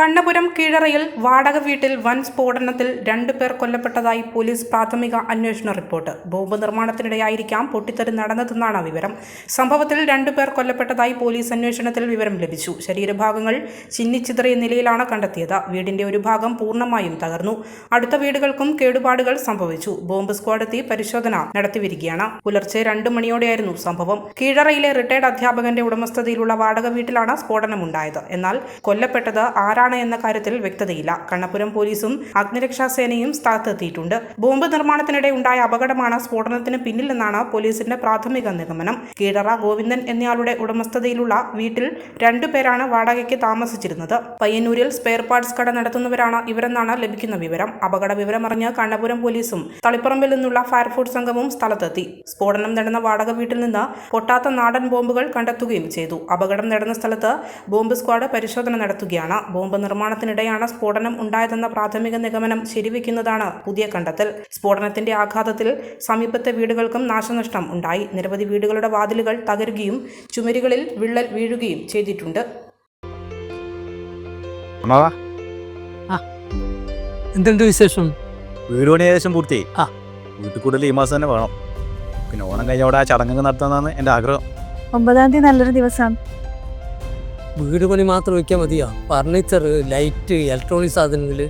കണ്ണപുരം കീഴറയിൽ വാടക വീട്ടിൽ വൻ സ്ഫോടനത്തിൽ രണ്ടു പേർ കൊല്ലപ്പെട്ടതായി പോലീസ് പ്രാഥമിക അന്വേഷണ റിപ്പോർട്ട്. ബോംബ് നിർമ്മാണത്തിനിടെയായിരിക്കാം പൊട്ടിത്തെറി നടന്നതെന്നാണ് വിവരം. സംഭവത്തിൽ രണ്ടു പേർ കൊല്ലപ്പെട്ടതായി പോലീസ് അന്വേഷണത്തിൽ വിവരം ലഭിച്ചു. ശരീരഭാഗങ്ങൾ ചിന്നിച്ചിതറിയ നിലയിലാണ് കണ്ടെത്തിയത്. വീടിന്റെ ഒരു ഭാഗം പൂർണമായും തകർന്നു. അടുത്ത വീടുകൾക്കും കേടുപാടുകൾ സംഭവിച്ചു. ബോംബ് സ്ക്വാഡ് എത്തി പരിശോധന നടത്തിവരികയാണ്. പുലർച്ചെ രണ്ടു മണിയോടെയായിരുന്നു സംഭവം. കീഴറയിലെ റിട്ടയർഡ് അധ്യാപകന്റെ ഉടമസ്ഥതയിലുള്ള വാടക വീട്ടിലാണ് സ്ഫോടനമുണ്ടായത്. എന്നാൽ കൊല്ലപ്പെട്ടത് ആരാണ് എന്ന കാര്യത്തിൽ വ്യക്തതയില്ല. കണ്ണപുരം പോലീസും അഗ്നിരക്ഷാസേനയും സ്ഥലത്തെത്തിയിട്ടുണ്ട്. ബോംബ് നിർമ്മാണത്തിനിടെ ഉണ്ടായ അപകടമാണ് സ്ഫോടനത്തിന് പിന്നിലെന്നാണ് പോലീസിന്റെ പ്രാഥമിക നിഗമനം. കീഴറ ഗോവിന്ദൻ എന്നയാളുടെ ഉടമസ്ഥതയിലുള്ള വീട്ടിൽ രണ്ടുപേരാണ് വാടകയ്ക്ക് താമസിച്ചിരുന്നത്. പയ്യന്നൂരിൽ സ്പെയർ പാർട്സ് കട നടത്തുന്നവരാണ് ഇവരെന്നാണ് ലഭിക്കുന്ന വിവരം. അപകട വിവരമറിഞ്ഞ് കണ്ണപുരം പോലീസും തളിപ്പറമ്പിൽ നിന്നുള്ള ഫയർഫോഴ്സ് സംഘവും സ്ഥലത്തെത്തി. സ്ഫോടനം നടന്ന വാടക വീട്ടിൽ നിന്ന് പൊട്ടാത്ത നാടൻ ബോംബുകൾ കണ്ടെത്തുകയും ചെയ്തു. അപകടം നടന്ന സ്ഥലത്ത് ബോംബ് സ്ക്വാഡ് പരിശോധന നടത്തുകയാണ്. ബോംബ് നിർമ്മാണത്തിനിടെയാണ് സ്ഫോടനം ഉണ്ടായതെന്ന പ്രാഥമിക നിഗമനം ശരിവെക്കുന്നതാണ് പുതിയ കണ്ടെത്തൽ. സ്ഫോടനത്തിന്റെ ആഘാതത്തിൽ സമീപത്തെ വീടുകൾക്കും നാശനഷ്ടം ഉണ്ടായി. നിരവധി വീടുകളുടെ വാതിലുകൾ തകരുകയും ചുമരുകളിൽ വിള്ളൽ വീഴുകയും ചെയ്തിട്ടുണ്ട്. അമ്മാവാ എന്തുണ്ട് വിശേഷം? വീട് പണി ഏകദേശം പൂർത്തിയായി ആ. വീട്ടിൽ കൂടുതൽ ഈ മാസം തന്നെ വേണം. പിന്നെ ഓണം കഴിഞ്ഞ അവിടെ ആ ചടങ്ങ് നടത്താന്നാണ് എന്റെ ആഗ്രഹം. ഒമ്പതാം തീയതി നല്ലൊരു ദിവസമാണ് വീട് പണി മാത്രം വയ്ക്കാൻ മതിയാ? ഫർണിച്ചർ ലൈറ്റ് ഇലക്ട്രോണിക് സാധനങ്ങൾ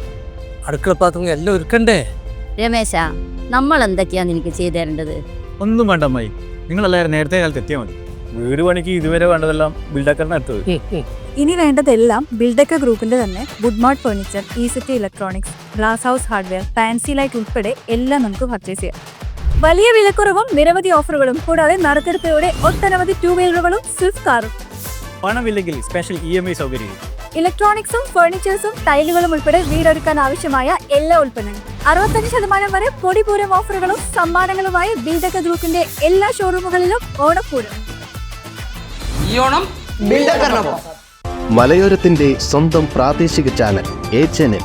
അടുക്കള പാത്രങ്ങൾ എല്ലാം ഒരുക്കണ്ടേ? രമേശ നമ്മൾ എന്തൊക്കെയാണ് എനിക്ക് ചെയ്തു തരേണ്ടത്? ഒന്നും വേണ്ട അമ്മായി. നിങ്ങളെല്ലാവരും നേരത്തെ കാലത്ത് എത്തിയാൽ മതി. വീട് പണിക്ക് ഇതുവരെ വേണ്ടതെല്ലാം ബിൽഡക്കറിന് ഉം. ഇനി വേണ്ടതെല്ലാം ബിൽഡക്ക ഗ്രൂപ്പിന്റെ തന്നെ Goodmart furniture E city electronics glass house hardware fancy light ഉൾപ്പെടെ എല്ലാം നമുക്ക് പർച്ചേസ് ചെയ്യാം. വലിയ വിലക്കുറവും നിരവധി ഓഫറുകളും കൂടാതെ നറുക്കെടുപ്പയോടെ ഒട്ടനവധി ടൂ വീലറുകളും സ്വിഫ്റ്റ് കാറും പണമില്ലെങ്കിൽ സ്പെഷ്യൽ ഇ എം ഐ സൗകര്യം. ഇലക്ട്രോണിക്സും ഫർണിച്ചേഴ്സും ടൈലുകളും ഉൾപ്പെടെ വീടൊരുക്കാൻ ആവശ്യമായ എല്ലാ ഉൽപ്പന്നങ്ങളും. അറുപത്തഞ്ച് ശതമാനം വരെ പൊടിപൂരം ഓഫറുകളും സമ്മാനങ്ങളുമായി ബിൽഡക്ക ഗ്രൂപ്പിന്റെ എല്ലാ ഷോറൂമുകളിലും ഓണപ്പൂരം. മലയോരത്തിന്റെ സ്വന്തം പ്രാദേശിക ചാനൽ എ ചാനൽ